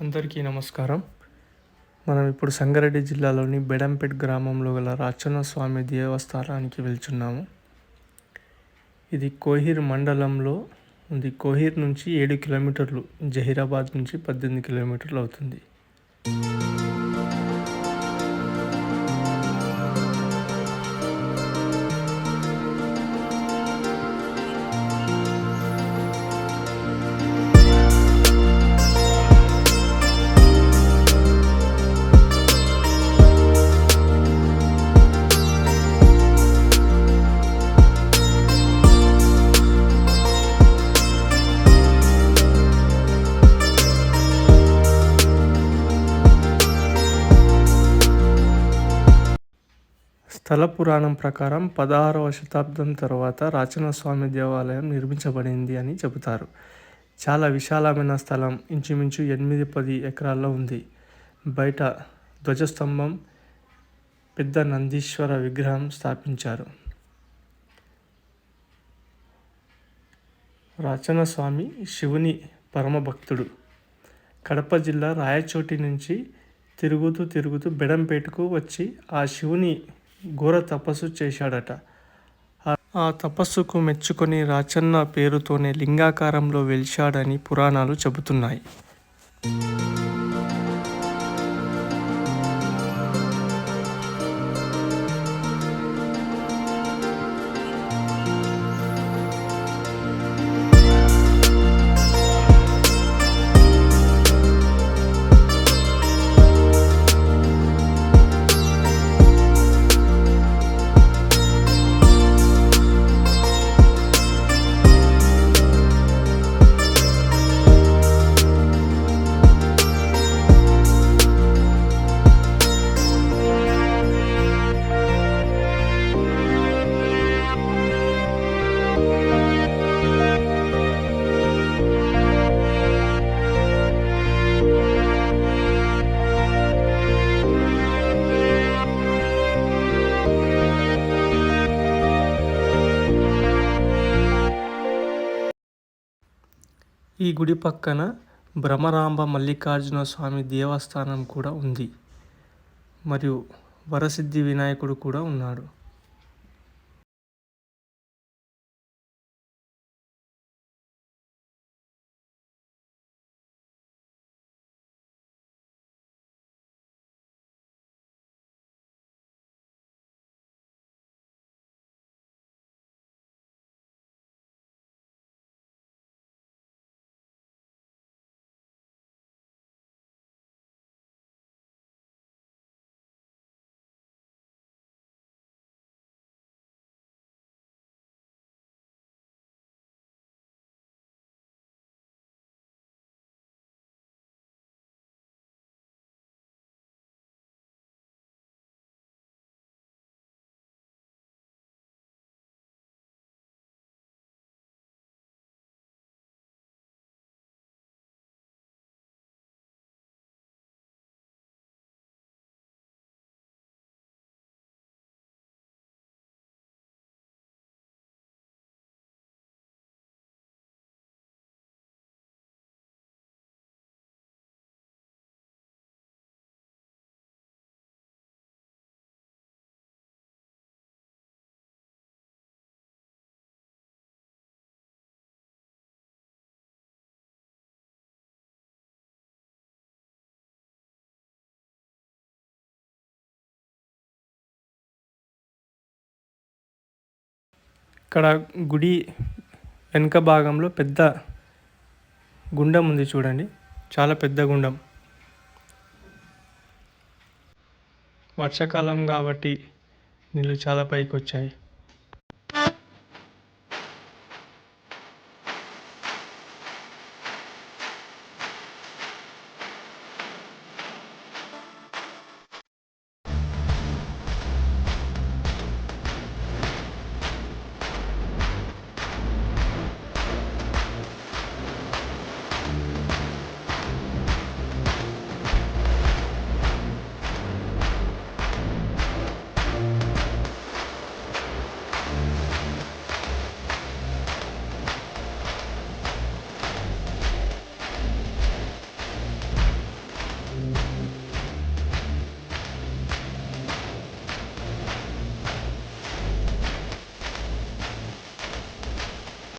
అందరికీ నమస్కారం. మనం ఇప్పుడు సంగారెడ్డి జిల్లాలోని బెడంపేట్ గ్రామంలో గల రాచన్న స్వామి దేవస్థానానికి వెళ్తున్నాము ఇది కోహిర్ మండలంలో ఉంది. కోహిర్ నుంచి ఏడు కిలోమీటర్లు జహీరాబాద్ నుంచి పద్దెనిమిది కిలోమీటర్లు అవుతుంది. స్థల పురాణం ప్రకారం పదహారవ శతాబ్దం తర్వాత రాచన స్వామి దేవాలయం నిర్మించబడింది అని చెబుతారు. చాలా విశాలమైన స్థలం ఇంచుమించు ఎనిమిది పది ఎకరాల్లో ఉంది. బయట ధ్వజస్తంభం పెద్ద నందీశ్వర విగ్రహం స్థాపించారు. రాచన స్వామి శివుని పరమభక్తుడు. కడప జిల్లా రాయచోటి నుంచి తిరుగుతూ తిరుగుతూ బెడంపేటకు వచ్చి ఆ శివుని ఘోర తపస్సు చేశాడట. ఆ- తపస్సుకు మెచ్చుకొని రాచన్న పేరుతోనే లింగాకారంలో వెలిశాడని పురాణాలు చెబుతున్నాయి. ఈ గుడి పక్కన భ్రమరాంబ మల్లికార్జున స్వామి దేవస్థానం కూడా ఉంది. మరియు వరసిద్ధి వినాయకుడు కూడా ఉన్నాడు. ఇక్కడ గుడి వెనుక భాగంలో పెద్ద గుండం ఉంది చూడండి. చాలా పెద్ద గుండం. వర్షాకాలం కాబట్టి నీళ్ళు చాలా పైకి వచ్చాయి.